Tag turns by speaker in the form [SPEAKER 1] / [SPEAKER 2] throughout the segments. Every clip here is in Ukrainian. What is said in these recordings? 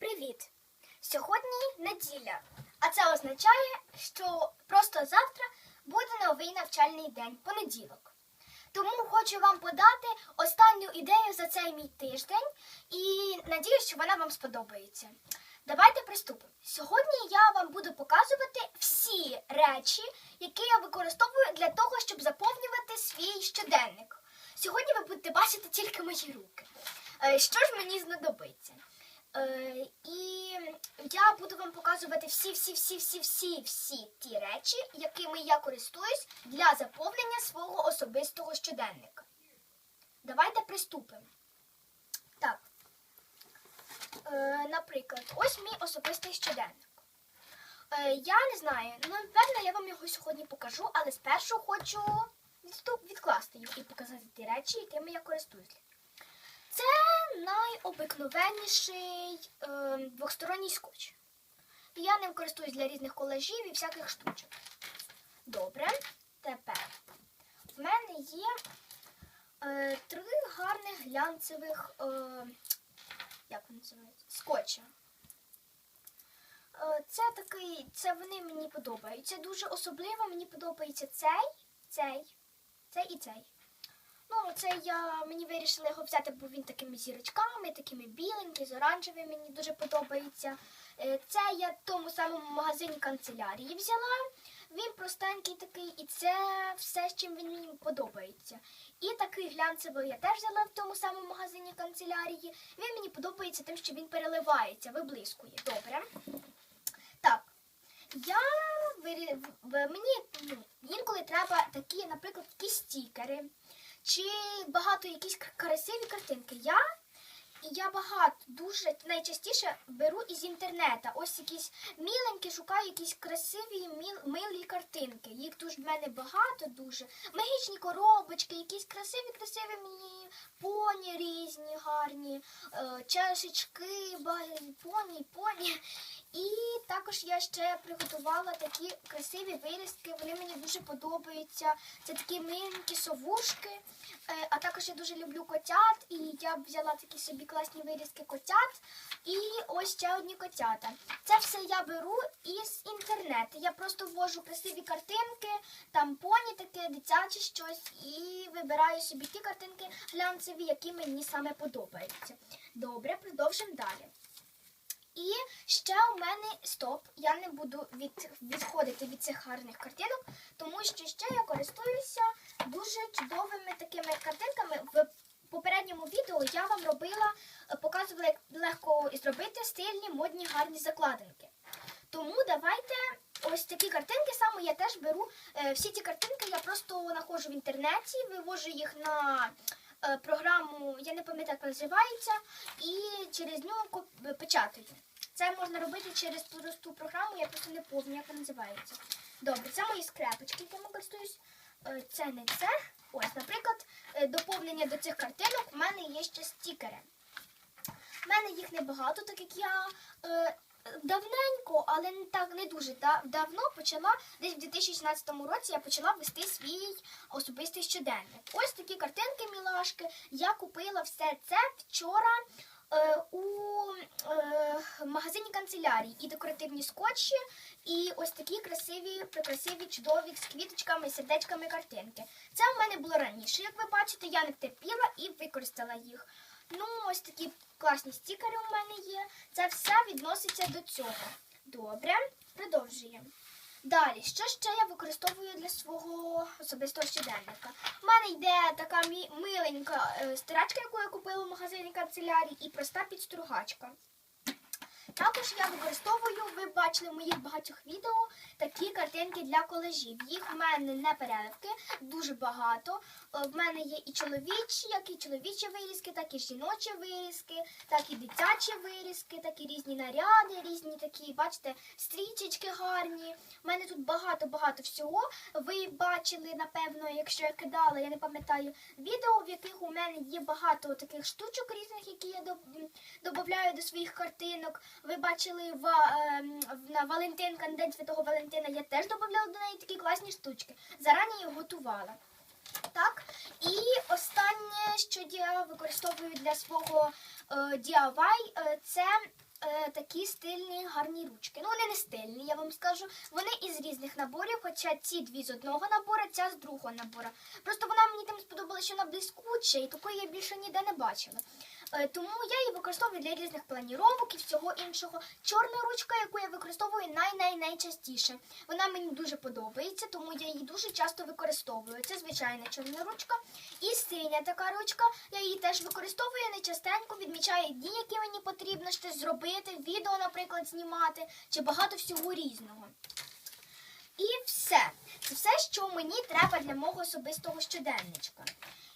[SPEAKER 1] Привіт! Сьогодні неділя, а це означає, що просто завтра буде новий навчальний день, понеділок. Тому хочу вам подати останню ідею за цей мій тиждень і надіюсь, що вона вам сподобається. Давайте приступимо. Сьогодні я вам буду показувати всі речі, які я використовую для того, щоб заповнювати свій щоденник. Сьогодні ви будете бачити тільки мої руки. Е, Що ж мені знадобиться? Е, І я буду вам показувати всі, всі, всі, всі, всі, всі ті речі, якими я користуюсь для заповнення свого особистого щоденника. Давайте приступимо. Так. Е, наприклад, ось мій особистий щоденник. Е, я не знаю, ну, напевно, я вам його сьогодні покажу, але спершу хочу відкласти його і показати ті речі, якими я користуюсь. Це найобикновенніший е, двосторонній скотч. Я ним користуюсь для різних колажів і всяких штучок. Добре, тепер в мене є е, три гарних глянцевих, е, як скотча. Е, Це такий, це вони мені подобаються. Дуже особливо мені подобається цей, цей, цей і цей. Ну, це я мені вирішила його взяти, бо він такими зірочками, такими біленький, з оранжевим мені дуже подобається. Е, Це я в тому самому магазині канцелярії взяла. Він простенький такий, і це все, з чим він мені подобається. І такий глянцевий я теж взяла в тому самому магазині канцелярії. Він мені подобається тим, що він переливається, виблискує. Добре. Так. Я мені ну, інколи треба такі, наприклад, якісь стікери чи багато якісь красиві картинки. Я, я багато дуже найчастіше беру із інтернету. Ось якісь міленькі, шукаю якісь красиві міл, милі картинки. Їх дуже в мене багато, дуже. Магічні коробочки, якісь красиві, красиві мені поні різні, гарні, е, чашечки, поні, поні. І також я ще приготувала такі красиві вирізки. Вони мені дуже подобаються. Це такі миленькі совушки. Е, А також я дуже люблю котят, і я взяла такі собі класні вирізки котят. І ось ще одні котята. Це все я беру із інтернету. Я просто ввожу красиві картинки, там поні таке, дитяче щось, і вибираю собі ті картинки глянцеві, які мені саме подобаються. Добре, продовжимо далі. І ще у мене стоп. Я не буду від, відходити від цих гарних картинок, тому що ще я користуюся дуже чудовими такими картинками. В попередньому відео я вам робила, е, показувала, як легко зробити стильні, модні, гарні закладинки. Тому давайте ось такі картинки саме я теж беру. Е, Всі ці картинки я просто знаходжу в інтернеті, вивожу їх на е, програму, я не пам'ятаю, як називається, і через нього печатаю. Це можна робити через просту програму, я просто не пам'ятаю, як вона називається. Добре, це мої скрепочки, якими користуюсь. Е, Це не це. Ось, наприклад, е, доповнення до цих картинок в мене є ще стікери. У мене їх небагато, так як я е, давненько, але не так не дуже да- давно почала, десь в 2016 році я почала вести свій особистий щоденник. Ось такі картинки, мілашки. Я купила все це вчора. е, У магазині канцелярії і декоративні скотчі, і ось такі красиві, прикрасиві, чудові з квіточками, сердечками картинки. Це в мене було раніше, як ви бачите, я не терпіла і використала їх. Ну, ось такі класні стікери у мене є. Це все відноситься до цього. Добре, продовжуємо. Далі, що ще я використовую для свого особистого щоденника? У мене йде така миленька е, стирачка, яку я купила в магазині канцелярії, і проста підстругачка. Також я використовую, ви бачили в моїх багатьох відео, такі картинки для колажів. Їх в мене не переливки, дуже багато. Е, В мене є і чоловічі, як і чоловічі вирізки, так і жіночі вирізки, так і дитячі вирізки, так і різні наряди, різні такі, бачите, стрічечки гарні. У мене тут багато-багато всього. Ви бачили, напевно, якщо я кидала, я не пам'ятаю, відео, в яких у мене є багато таких штучок різних, які я додаю до своїх картинок. Ви бачили в, ем, на Валентинка, на День Святого Валентина, я теж додавала до неї такі класні штучки. Зарані їх готувала. Так, і останнє, що я використовую для свого е, DIY, е, це е, такі стильні гарні ручки. Ну, вони не стильні, я вам скажу. Вони із різних наборів, хоча ці дві з одного набору, ця з другого набору. Просто вона мені тим сподобалася, що вона блискуча, і такої я більше ніде не бачила. Е, тому я її використовую для різних планіровок і всього іншого. Чорна ручка, яку я використовую най-най-найчастіше. Вона мені дуже подобається, тому я її дуже часто використовую. Це звичайна чорна ручка. І синя така ручка. Я її теж використовую нечастенько, відмічаю дні, які мені потрібно щось зробити, відео, наприклад, знімати, чи багато всього різного. І все. Це все, що мені треба для мого особистого щоденничка.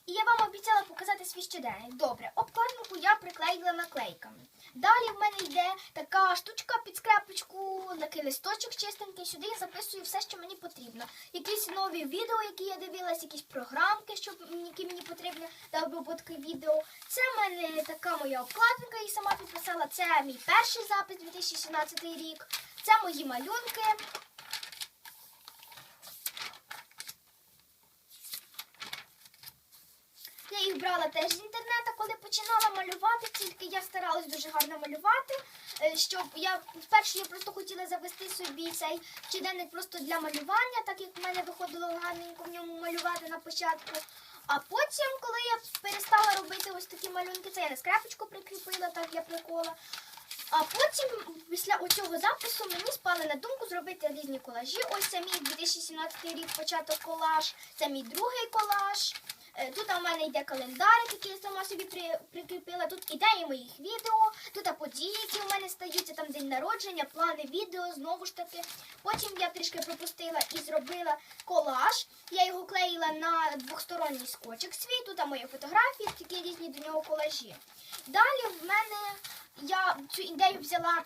[SPEAKER 1] І я вам обіцяла показати свій щоденник. Добре, обкладинку я приклеїла наклейками. Далі в мене йде така штучка під скрепочку, такий листочок чистенький. Сюди я записую все, що мені потрібно. Якісь нові відео, які я дивилась, якісь програмки, що, які мені потрібні для обробки відео. Це в мене така моя обкладинка, я сама підписала. Це мій перший запис 2017 рік. Це мої малюнки. Брала теж з інтернету, коли починала малювати, тільки я старалась дуже гарно малювати. е, Щоб я спершу я просто хотіла завести собі цей щоденник просто для малювання, так як в мене виходило гарненько в ньому малювати на початку. А потім, коли я перестала робити ось такі малюнки, це я на скрепочку прикріпила, так для прикола. А потім, після оцього запису, мені спали на думку зробити різні колажі. Ось це мій 2017 рік початок колаж, це мій другий колаж. Е, Тут у мене йде календарик, який я сама собі прикріпила. Тут ідеї моїх відео, тут події, які у мене стаються, там день народження, плани відео, знову ж таки. Потім я трішки пропустила і зробила колаж. Я його клеїла на двохсторонній скотчик свій. Тут мої фотографії, такі різні до нього колажі. Далі в мене я цю ідею взяла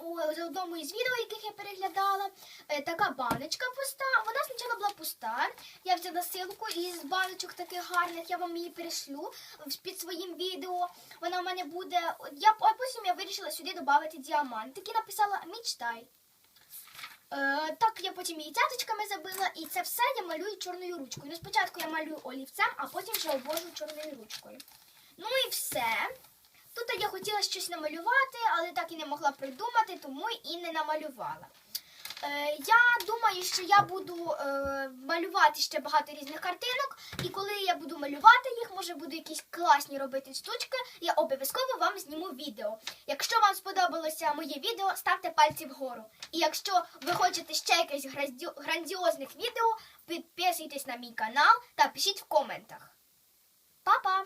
[SPEAKER 1] у одному із відео, яких я переглядала, е, така баночка пуста. Вона спочатку була пуста. Я взяла силку із баночок таких гарних, я вам її перешлю під своїм відео. Вона в мене буде. А потім я вирішила сюди додати діамантик і написала Мічтай. Е, так, я потім її цяточками забила, і це все я малюю чорною ручкою. Ну, спочатку я малюю олівцем, а потім вже обвожу чорною ручкою. Ну і все. Тут я хотіла щось намалювати, але так і не могла придумати, тому і не намалювала. Е, я думаю, що я буду е, малювати ще багато різних картинок, і коли я буду малювати їх, може буду якісь класні робити штучки, я обов'язково вам зніму відео. Якщо вам сподобалося моє відео, ставте пальці вгору. І якщо ви хочете ще якихось грандіозних відео, підписуйтесь на мій канал та пишіть в коментах. Па-па!